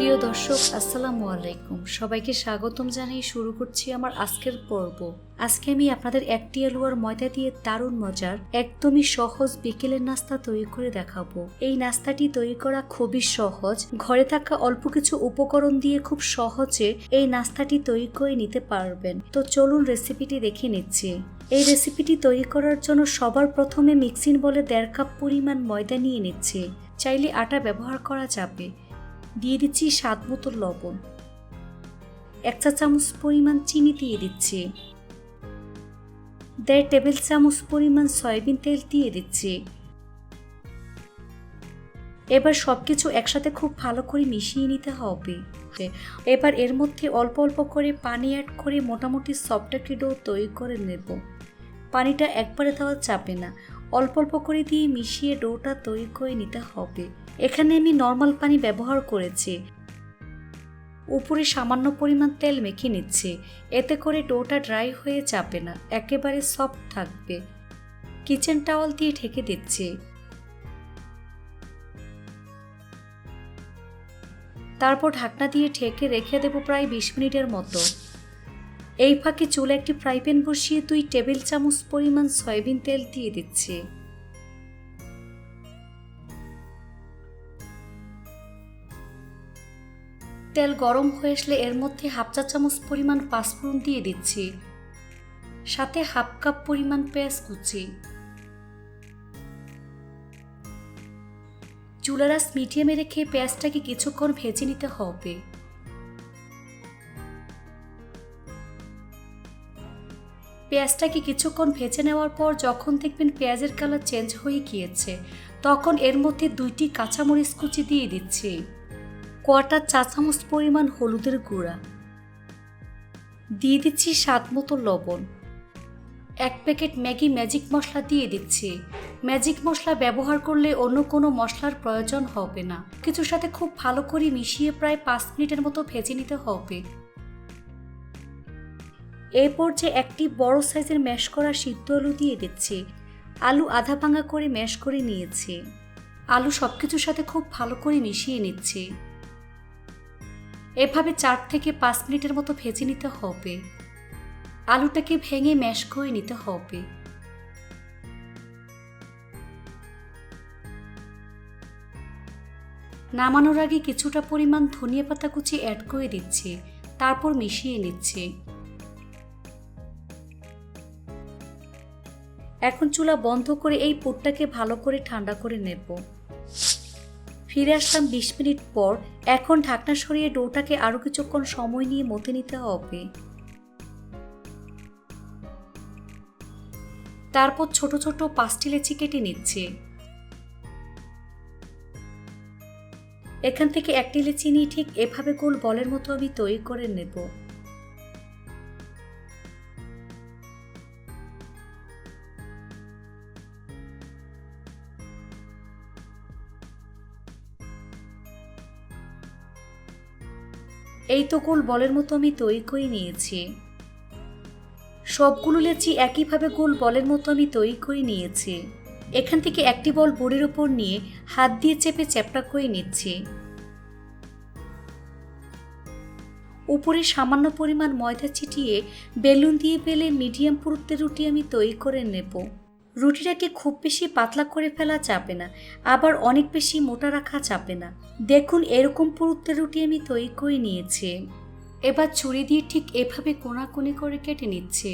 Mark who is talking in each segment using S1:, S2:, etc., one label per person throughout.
S1: প্রিয় দর্শক, আসসালামু আলাইকুম। সবাইকে স্বাগতম জানিয়ে শুরু করছি আমার আজকের পর্ব। আজকে আমি আপনাদের একটি আলুয়ার ময়দা দিয়ে দারুণ মজার, একদমই সহজ বিকেলের নাস্তা তৈরি করে দেখাবো। এই নাস্তাটি তৈরি করা খুবই সহজ। ঘরে থাকা অল্প কিছু উপকরণ দিয়ে খুব সহজে এই নাস্তাটি তৈরি করে নিতে পারবেন। তো চলুন রেসিপিটি দেখে নিচ্ছি। এই রেসিপিটি তৈরি করার জন্য সবার প্রথমে মিক্সিং বলে দেড় কাপ পরিমাণ ময়দা নিয়ে নিচ্ছে। চাইলে আটা ব্যবহার করা যাবে। দিয়ে দিচ্ছি স্বাদ মতো লবণ। এক চা চামচ পরিমাণ চিনি দিয়ে দিচ্ছি। দেড় টেবিল চামচ পরিমাণ সয়াবিন তেল দিয়ে দিচ্ছি। এবার সব কিছু একসাথে খুব ভালো করে মিশিয়ে নিতে হবে। এবার এর মধ্যে অল্প অল্প করে পানি অ্যাড করে মোটামুটি সফট একটি ডো তৈরি করে নেব। পানিটা একবারে দেওয়া যাবে না। অল্প অল্প করে দিয়ে মিশিয়ে ডোটা তৈরি করে নিতে হবে। এখানে আমি নর্মাল পানি ব্যবহার করেছি। উপরে সামান্য পরিমাণ তেল মেখে নিচ্ছে। এতে করে ডোটা ড্রাই হয়ে যাবে না, একেবারে সফট থাকবে। কিচেন টাওয়াল দিয়ে ঢেকে দিচ্ছে। তারপর ঢাকনা দিয়ে ঢেকে রেখে দেবো প্রায় বিশ মিনিটের মতো। এই ফাঁকে চুলে একটি ফ্রাই প্যান বসিয়ে দুই টেবিল চামচ পরিমাণ সয়াবিন তেল দিয়ে দিচ্ছি। তেল গরম হয়ে আসলে এর মধ্যে হাফ চা চামচ পরিমাণ পাঁচফোড়ন দিয়ে দিচ্ছি। সাথে হাফ কাপ পরিমাণ পেঁয়াজ কুচি। চুলারাস মিডিয়ামে রেখে পেঁয়াজটাকে কিছুক্ষণ ভেজে নিতে হবে। পেঁয়াজটাকে কিছুক্ষণ ভেজে নেওয়ার পর যখন দেখবেন পেঁয়াজের কালার চেঞ্জ হয়ে গিয়েছে, তখন এর মধ্যে দুইটি কাঁচামরিচ কুচি দিয়ে দিচ্ছি। কোয়াটার চা চামচ পরিমাণ হলুদের গুঁড়া। দিয়ে দিচ্ছি স্বাদ মতো লবণ। এক প্যাকেট ম্যাগি ম্যাজিক মশলা দিয়ে দিচ্ছি। ম্যাজিক মশলা ব্যবহার করলে অন্য কোনো মশলার প্রয়োজন হবে না। কিছুর সাথে খুব ভালো করে মিশিয়ে প্রায় পাঁচ মিনিটের মতো ভেজে নিতে হবে। এরপর যে একটি বড় সাইজের ম্যাশ করা সিদ্ধ আলু দিয়ে দিচ্ছি। আলু আধা ভাঙা করে ম্যাশ করে নিয়েছি। আলু সব কিছুর সাথে খুব ভালো করে মিশিয়ে নিচ্ছি। এভাবে চার থেকে পাঁচ মিনিটের মতো ভেজে নিতে হবে। আলুটাকে ভেঙে ম্যাশ করে নিতে হবে। নামানোর আগে কিছুটা পরিমাণ ধনিয়া পাতা কুচি অ্যাড করে দিচ্ছি। তারপর মিশিয়ে নিচ্ছি। এখন চুলা বন্ধ করে এই পুরটাকে ভালো করে ঠান্ডা করে নেব। ফিরে আসলাম বিশ মিনিট পর। এখন ঢাকনা সরিয়ে ডোটাকে আরও কিছুক্ষণ সময় নিয়ে মতে নিতে হবে। তারপর ছোট ছোট পাঁচটি লেচি কেটে নিচ্ছে। এখান থেকে একটি লেচি নিয়ে ঠিক এভাবে গোল বলের মতো আমি তৈরি করে নেব। এই তো গোল বলের মতো আমি তৈরি করে নিয়েছি। সবগুলো লেচি একইভাবে গোল বলের মতো আমি তৈরি করে নিয়েছি। এখান থেকে একটি বল বোর্ডের ওপর নিয়ে হাত দিয়ে চেপে চ্যাপটা করে নিচ্ছি। উপরে সামান্য পরিমাণ ময়দা ছিটিয়ে বেলুন দিয়ে পেলে মিডিয়াম পুরুত্বের রুটি আমি তৈরি করে নেব। রুটিটাকে খুব বেশি পাতলা করে ফেলা চাপে না, আবার অনেক বেশি মোটা রাখা চাপে না। দেখুন, এরকম পুরুত্বের রুটি আমি তৈরি করে নিয়েছি। এবার ছুরি দিয়ে ঠিক এভাবে কোনাকুনি করে কেটে নিচ্ছে।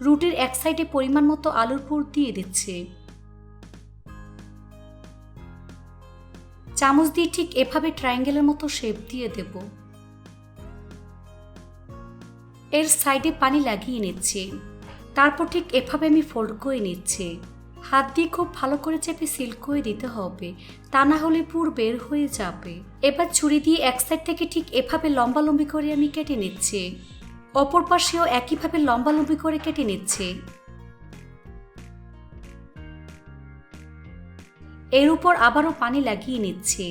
S1: রুটির এক সাইডে পরিমাণ মতো আলুর পুর দিয়ে দিচ্ছে। চামচ দিয়ে ঠিক এভাবে ট্রায়াঙ্গেলের মতো শেপ দিয়ে দেব। এর সাইডে পানি লাগিয়ে নিচ্ছে। তারপর ঠিক এভাবে আমি ফোল্ড করে নিচ্ছি। হাত দিয়ে খুব ভালো করে চেপে সিল করে দিতে হবে, তা না হলে পুর বের হয়ে যাবে। এবার ছুরি দিয়ে এক সাইড থেকে ঠিক এভাবে লম্বা লম্বি করে আমি কেটে নিচ্ছি। অপর পাশেও একইভাবে লম্বা লম্বি করে কেটে নিচ্ছে। এর উপর আবারও পানি লাগিয়ে নিচ্ছে।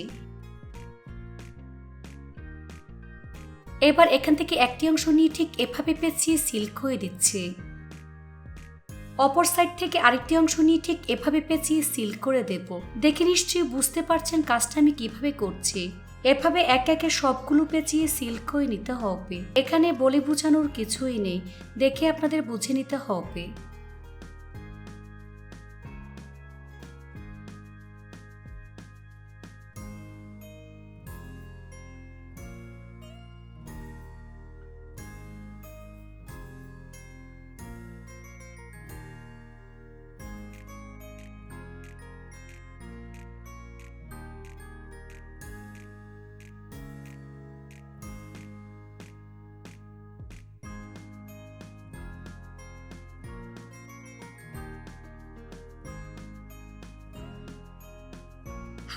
S1: এবার এখান থেকে একটি অংশ নিয়ে ঠিক এভাবে পেঁচিয়ে সিল্ক হয়ে দিচ্ছে। অপর সাইড থেকে আরেকটি অংশ নিয়ে ঠিক এভাবে পেঁচিয়ে সিল করে দেব। দেখে নিশ্চয়ই বুঝতে পারছেন কাজটা আমি কীভাবে করছি। এভাবে এক একে সবগুলো পেঁচিয়ে সিল করে নিতে হবে। এখানে বলে বোঝানোর কিছুই নেই। দেখে আপনাদের বুঝে নিতে হবে।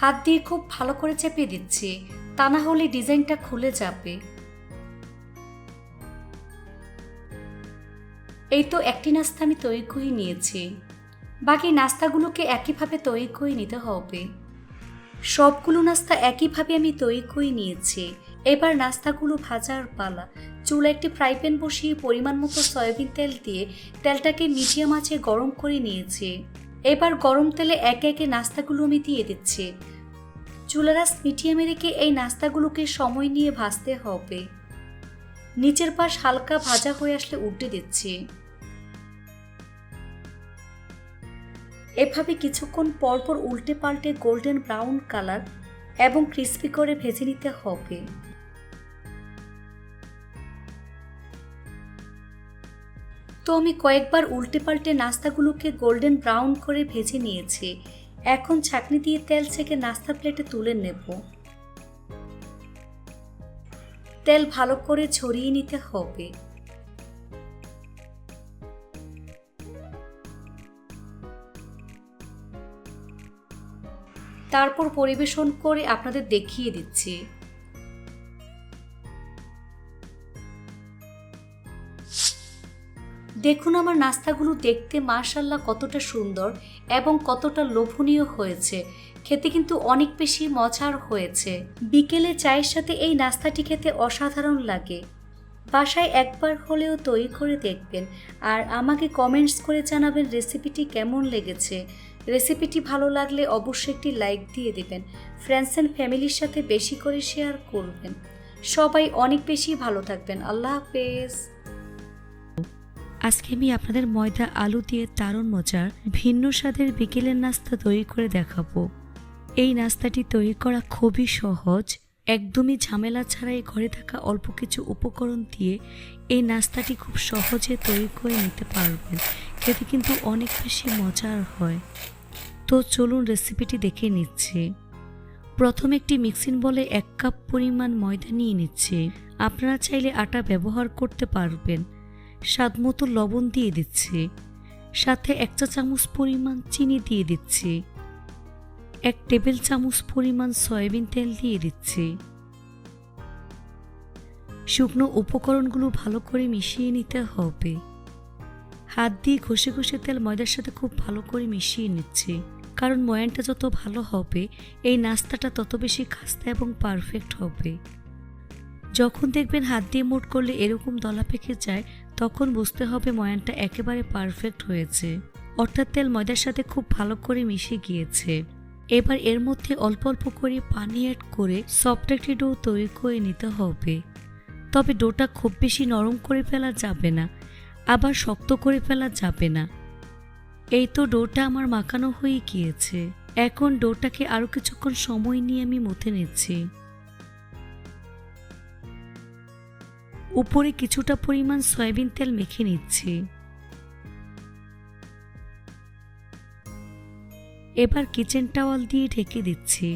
S1: হাত দিয়ে খুব ভালো করে চেপে দিচ্ছি, তা না হলে ডিজাইনটা খুলে যাবে। এই তো একটি নাস্তা আমি তৈরি করে নিয়েছি। বাকি নাস্তাগুলোকে একইভাবে তৈরি করে নিতে হবে। সবগুলো নাস্তা একইভাবে আমি তৈরি করে নিয়েছি। এবার নাস্তাগুলো ভাজার পালা। চুলা একটি ফ্রাই প্যান বসিয়ে পরিমাণ মতো সয়াবিন তেল দিয়ে তেলটাকে মিডিয়াম আঁচে গরম করে নিয়েছি। এবার গরম তেলে একে একে নাস্তাগুলো আমি দিয়ে দিচ্ছি। চুলারাস মিডিয়ামে রেখে এই নাস্তাগুলোকে সময় নিয়ে ভাজতে হবে। নিচের পাশ হালকা ভাজা হয়ে আসলে উল্টে দিচ্ছি। এভাবে কিছুক্ষণ পরপর উল্টে পাল্টে গোল্ডেন ব্রাউন কালার এবং ক্রিস্পি করে ভেজে নিতে হবে। তো আমি কয়েকবার উল্টে পাল্টে নাস্তাগুলোকে গোল্ডেন ব্রাউন করে ভেজে নিয়েছি। এখন ছাকনি দিয়ে তেল ছেঁকে নাস্তা প্লেটে তুলে নেব। তেল ভালো করে ছড়িয়ে নিতে হবে। তারপর পরিবেশন করে আপনাদের দেখিয়ে দিচ্ছি। দেখুন আমার নাস্তাগুলো দেখতে মাশাল্লাহ কতটা সুন্দর এবং কতটা লোভনীয় হয়েছে। খেতে কিন্তু অনেক বেশি মজার হয়েছে। বিকেলে চায়ের সাথে এই নাস্তাটি খেতে অসাধারণ লাগে। বাসায় একবার হলেও তৈরি করে দেখবেন আর আমাকে কমেন্টস করে জানাবেন রেসিপিটি কেমন লেগেছে। রেসিপিটি ভালো লাগলে অবশ্যই একটি লাইক দিয়ে দেবেন, ফ্রেন্ডস অ্যান্ড ফ্যামিলির সাথে বেশি করে শেয়ার করবেন। সবাই অনেক বেশি ভালো থাকবেন। আল্লাহ হাফেজ।
S2: আজকে আমি আপনাদের ময়দা, আলু দিয়ে দারুণ মজার ভিন্ন স্বাদের বিকেলের নাস্তা তৈরি করে দেখাবো। এই নাস্তাটি তৈরি করা খুবই সহজ। একদমই ঝামেলা ছাড়াই ঘরে থাকা অল্প কিছু উপকরণ দিয়ে এই নাস্তাটি খুব সহজে তৈরি করে নিতে পারবেন। খেতে কিন্তু অনেক বেশি মজার হয়। তো চলুন রেসিপিটি দেখে নিচ্ছি। প্রথম একটি মিক্সিং বলে এক কাপ পরিমাণ ময়দা নিয়ে নিচ্ছে। আপনারা চাইলে আটা ব্যবহার করতে পারবেন। স্বাদ মতো লবণ দিয়ে দিচ্ছি। সাথে এক চা চামচ পরিমাণ চিনি দিয়ে দিচ্ছি। এক টেবিল চামচ পরিমাণ সয়াবিন তেল দিয়ে দিচ্ছি। শুকনো উপকরণগুলো ভালো করে মিশিয়ে নিতে হবে। হাত দিয়ে ঘষে ঘষে তেল ময়দার সাথে খুব ভালো করে মিশিয়ে নিচ্ছে। কারণ ময়ানটা যত ভালো হবে, এই নাস্তাটা তত বেশি খাস্তা এবং পারফেক্ট হবে। যখন দেখবেন হাত দিয়ে মোট করলে এরকম দলা পেকে যায় তখন বুঝতে হবে ময়ানটা একেবারে পারফেক্ট হয়েছে। অর্থাৎ তেল ময়দার সাথে খুব ভালো করে মিশে গিয়েছে। এবার এর মধ্যে অল্প অল্প করে পানি অ্যাড করে সফট একটি ডো তৈরি করে নিতে হবে। তবে ডোটা খুব বেশি নরম করে ফেলা যাবে না, আবার শক্ত করে ফেলা যাবে না। এই তো ডোটা আমার মাখানো হয়ে গিয়েছে। এখন ডোটাকে আরও কিছুক্ষণ সময় নিয়ে আমি মথে নিচ্ছি। উপরে কিছুটা পরিমাণ সয়াবিন তেল মেখে নিচ্ছি। এবার কিচেন টাওয়াল দিয়ে ঢেকে দিচ্ছি।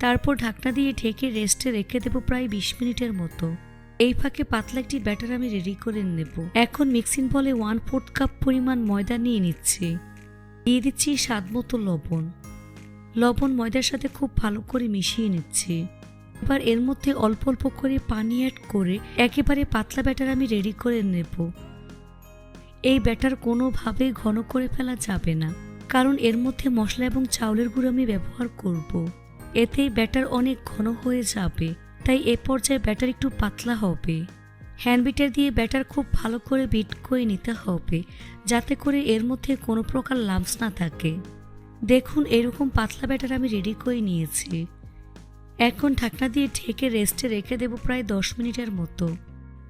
S2: তারপর ঢাকনা দিয়ে ঢেকে রেস্টে রেখে দেবো প্রায় বিশ মিনিটের মতো। এই ফাঁকে পাতলা একটি ব্যাটার আমি রেডি করে নেব। এখন মিক্সিং বলে ওয়ান ফোর্থ কাপ পরিমাণ ময়দা নিয়ে নিচ্ছি। দিয়ে দিচ্ছি স্বাদ মতো লবণ। লবণ ময়দার সাথে খুব ভালো করে মিশিয়ে নিচ্ছি। এবার এর মধ্যে অল্প অল্প করে পানি অ্যাড করে একেবারে পাতলা ব্যাটার আমি রেডি করে নেব। এই ব্যাটার কোনোভাবেই ঘন করে ফেলা যাবে না, কারণ এর মধ্যে মশলা এবং চাউলের গুঁড়ো আমি ব্যবহার করব। এতে ব্যাটার অনেক ঘন হয়ে যাবে, তাই এ পর্যায়ে ব্যাটার একটু পাতলা হবে। হ্যান্ড বিটার দিয়ে ব্যাটার খুব ভালো করে বিট করে নিতে হবে, যাতে করে এর মধ্যে কোনো প্রকার লাম্পস না থাকে। দেখুন, এরকম পাতলা ব্যাটার আমি রেডি করে নিয়েছি। এখন ঢাকনা দিয়ে ঢেকে রেস্টে রেখে দেব প্রায় দশ মিনিটের মতো।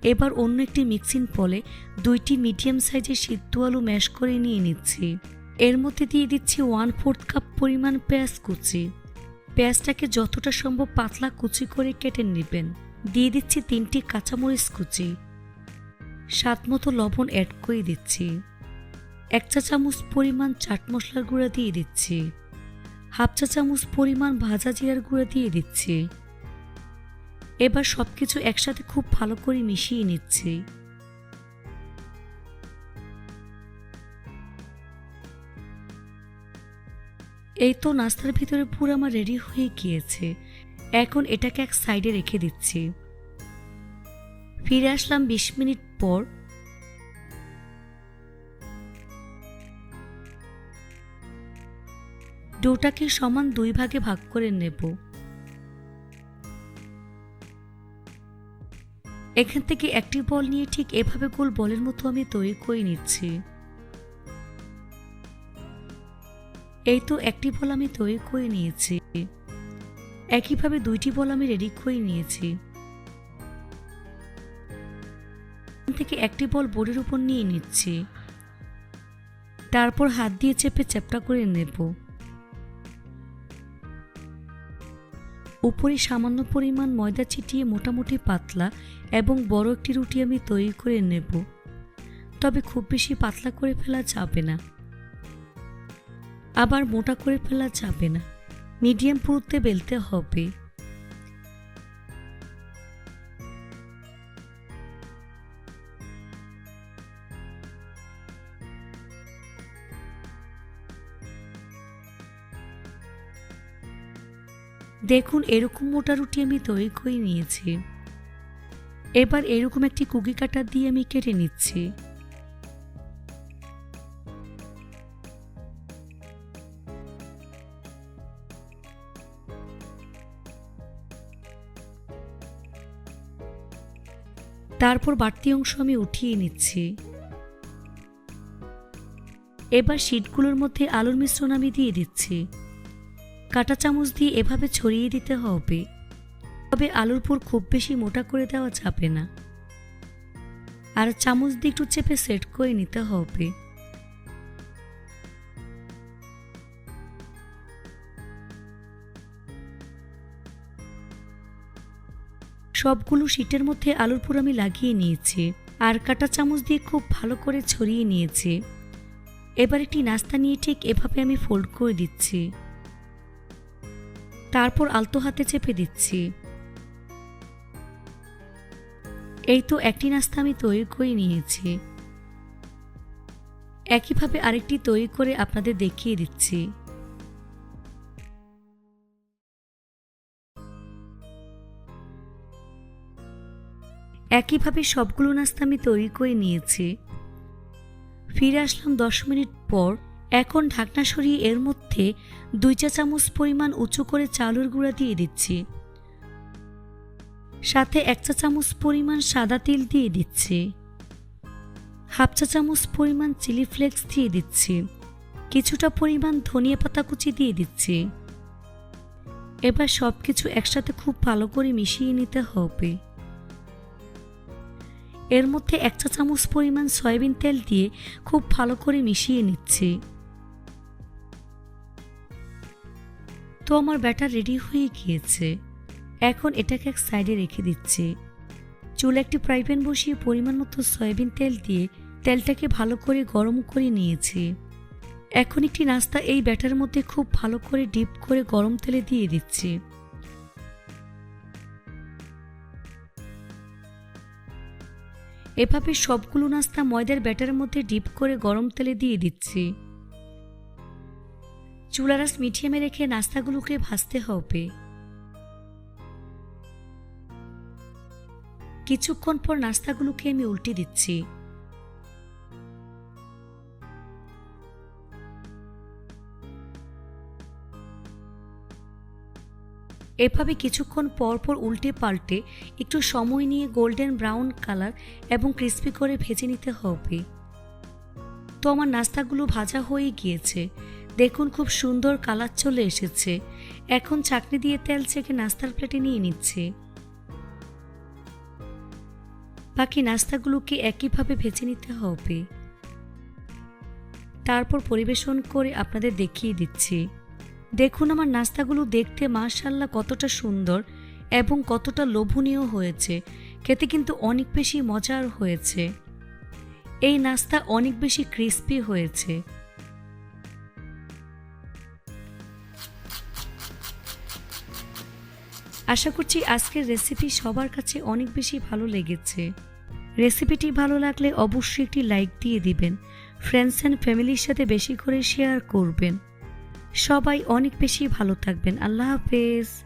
S2: এবার অন্য একটি মিক্সিং পলে দুইটি মিডিয়াম সাইজের সিদ্ধ আলু ম্যাশ করে নিয়ে নিচ্ছি। এর মধ্যে দিয়ে দিচ্ছি ওয়ান ফোর্থ কাপ পরিমাণ পেঁয়াজ কুচি। পেঁয়াজটাকে যতটা সম্ভব পাতলা কুচি করে কেটে নেবেন। দিয়ে দিচ্ছি তিনটি কাঁচামরিচ কুচি। স্বাদ মতো লবণ অ্যাড করে দিচ্ছি। এক চা চামচ পরিমাণ চাট মশলার গুঁড়া দিয়ে দিচ্ছি। হাফ চা চামচ পরিমাণ ভাজা জিরার গুঁড়া দিয়ে দিচ্ছি। এবার সবকিছু একসাথে খুব ভালো করে মিশিয়ে নিচ্ছি। এই তো নাস্তার ভিতরে পুরো আমার রেডি হয়ে গিয়েছে। এখন এটাকে এক সাইডে রেখে দিচ্ছি। ফিরে আসলাম বিশ মিনিট পর। ডোটাকে সমান দুই ভাগে ভাগ করে নেব। এখান থেকে একটি বল নিয়ে ঠিক এভাবে গোল বলের মতো আমি তৈরি করে নিচ্ছি। এই তো একটি বল আমি তৈরি করে নিয়েছি। একইভাবে দুইটি বল আমি রেডি করে নিয়েছি। থেকে একটি বল বোর্ডের উপর নিয়ে নিচ্ছি। তারপর হাত দিয়ে চেপে চ্যাপটা করে নেব। উপরে সামান্য পরিমাণ ময়দা ছিটিয়ে মোটামুটি পাতলা এবং বড় একটি রুটি আমি তৈরি করে নেব। তবে খুব বেশি পাতলা করে ফেলা যাবে না। আবার মোটা করে ফেলা যাবে না। মিডিয়াম পুরুতে বেলতে হবে। দেখুন, এরকম মোটা রুটি আমি তৈরি করে নিয়েছি। এবার এরকম একটি কুকি কাটার দিয়ে আমি কেটে নিচ্ছি। তারপর বাড়তি অংশ আমি উঠিয়ে নিচ্ছি। এবার শীটগুলোর মধ্যে আলুর মিশ্রণ আমি দিয়ে দিচ্ছি। কাঁটা চামচ দিয়ে এভাবে ছড়িয়ে দিতে হবে। তবে আলুর পুর খুব বেশি মোটা করে দেওয়া যাবে না। আর চামচ দিয়ে একটু চেপে সেট করে নিতে হবে। সবগুলো শীটের মধ্যে আলুর পুর আমি লাগিয়ে নিয়েছি। আর কাঁটা চামচ দিয়ে খুব ভালো করে ছড়িয়ে নিয়েছি। এবার একটি নাস্তা নিয়ে ঠিক এভাবে আমি ফোল্ড করে দিচ্ছি। তারপর আলতো হাতে চেপে দিচ্ছি। এই তো একটি নাস্তা আমি তৈরি করে নিয়েছি। একইভাবে আরেকটি তৈরি করে আপনাদের দেখিয়ে দিচ্ছি। একইভাবে সবগুলো নাস্তা আমি তৈরি করে নিয়েছি। ফিরে আসলাম দশ মিনিট পর এখন ঢাকনা সরিয়ে এর মধ্যে দুই চা চামচ পরিমাণ উঁচু করে চাউলের গুঁড়া দিয়ে দিচ্ছি। সাথে এক চা চামচ পরিমাণ সাদা তিল দিয়ে দিচ্ছি। হাফ চা চামচ পরিমাণ চিলি ফ্লেক্স দিয়ে দিচ্ছি। কিছুটা পরিমাণ ধনিয়া পাতা কুচি দিয়ে দিচ্ছি। এবার সব কিছু একসাথে খুব ভালো করে মিশিয়ে নিতে হবে। এর মধ্যে এক চা চামচ পরিমাণ সয়াবিন তেল দিয়ে খুব ভালো করে মিশিয়ে নিচ্ছি। তো আমার ব্যাটার রেডি হয়ে গিয়েছে। এখন এটাকে এক সাইডে রেখে দিচ্ছি। চুলে একটি ফ্রাই প্যান বসিয়ে পরিমাণ মতো সয়াবিন তেল দিয়ে তেলটাকে ভালো করে গরম করে নিয়েছি। এখন একটি নাস্তা এই ব্যাটার মধ্যে খুব ভালো করে ডিপ করে গরম তেলে দিয়ে দিচ্ছি। এভাবে সবগুলো নাস্তা ময়দার ব্যাটারের মধ্যে ডিপ করে গরম তেলে দিয়ে দিচ্ছি। চুলারাস মিডিয়ামে রেখে নাস্তাগুলোকে ভাজতে হবে। কিছুক্ষণ পর নাস্তাগুলোকে আমি উল্টে দিচ্ছি। এভাবে কিছুক্ষণ পর পর উল্টে পাল্টে একটু সময় নিয়ে গোল্ডেন ব্রাউন কালার এবং ক্রিস্পি করে ভেজে নিতে হবে। তো আমার নাস্তাগুলো ভাজা হয়ে গিয়েছে। দেখুন খুব সুন্দর কালার চলে এসেছে। এখন চাকনি দিয়ে তেল ছেঁকে নাস্তার প্লেটে নিয়ে নিচ্ছে। বাকি নাস্তাগুলোকে একইভাবে ভেজে নিতে হবে। তারপর পরিবেশন করে আপনাদের দেখিয়ে দিচ্ছি। দেখুন আমার নাস্তাগুলো দেখতে মাশাল্লাহ কতটা সুন্দর এবং কতটা লোভনীয় হয়েছে। খেতে কিন্তু অনেক বেশি মজার হয়েছে। এই নাস্তা অনেক বেশি ক্রিস্পি হয়েছে। আশা করছি আজকের রেসিপি সবার কাছে অনেক বেশি ভালো লেগেছে। রেসিপিটি ভালো লাগলে অবশ্যই একটি লাইক দিয়ে দিবেন। ফ্রেন্ডস অ্যান্ড ফ্যামিলির সাথে বেশি করে শেয়ার করবেন। সবাই অনেক বেশি ভালো থাকবেন। আল্লাহ হাফেজ।